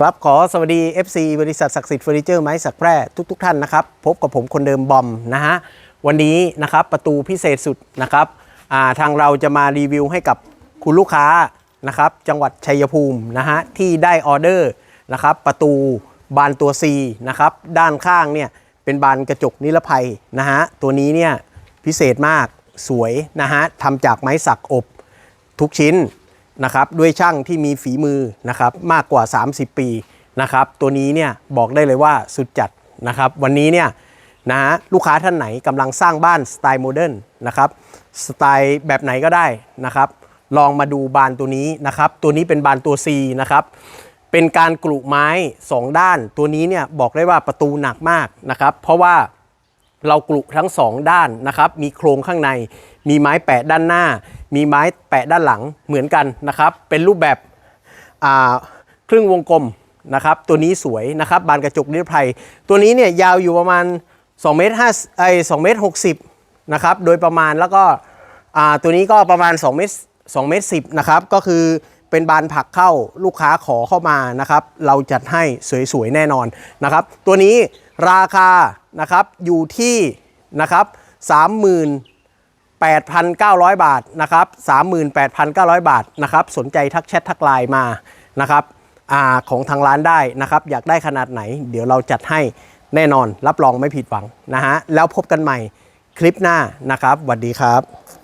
ครับขอสวัสดี FC บริษัทศักดิ์สิทธิ์เฟอร์นิเจอร์ไม้สักแพร่ทุกทท่านนะครับ พบกับผมคนเดิมบอมนะฮะ วันนี้นะครับประตูพิเศษสุดนะครับาทางเราจะมารีวิวให้กับคุณลูกค้านะครับจังหวัดชัยภูมินะฮะที่ได้ออเดอร์นะครับประตูบานตัว C นะครับด้านข้างเนี่ยเป็นบานกระจกนิรภัยนะฮะตัวนี้เนี่ยพิเศษมากสวยนะฮะทำจากไม้สักอบทุกชิ้น นะครับด้วยช่างที่มีฝีมือนะครับมากกว่า 30 ปีนะครับตัวนี้เนี่ยบอกได้เลยว่าสุดจัดนะครับวันนี้เนี่ยนะฮะลูกค้าท่านไหนกำลังสร้างบ้านสไตล์โมเดิร์นนะครับสไตล์แบบไหนก็ได้นะครับลองมาดูบานตัวนี้นะครับตัวนี้เป็นบานตัว C นะครับเป็นการกลุไม้ 2 ด้านตัวนี้เนี่ยบอกได้ว่าประตูหนักมากนะครับเพราะว่า เรากลุทั้งสองด้านนะครับ มีโครงข้างใน มีไม้แปะด้านหน้า มีไม้แปะด้านหลังเหมือนกันนะครับ เป็นรูปแบบครึ่งวงกลมนะครับ ตัวนี้สวยนะครับ บานกระจกนิรภัย ตัวนี้เนี่ยยาวอยู่ประมาณ2เมตร5ไอ้2เมตร60นะครับ โดยประมาณแล้วก็ตัวนี้ก็ประมาณ2เมตร2เมตร10นะครับ ก็คือ เป็นบานผักเข้าลูกค้าขอเข้ามานะครับ เราจัดให้สวยๆแน่นอนนะครับ ตัวนี้ราคานะครับอยู่ที่นะครับ38,900 บาทนะครับ38,900 บาทนะครับ สนใจทักแชททักไลน์มานะครับอาของทางร้านได้นะครับ อยากได้ขนาดไหน เดี๋ยวเราจัดให้แน่นอนรับรองไม่ผิดหวังนะฮะแล้วพบกันใหม่คลิปหน้านะครับสวัสดีครับ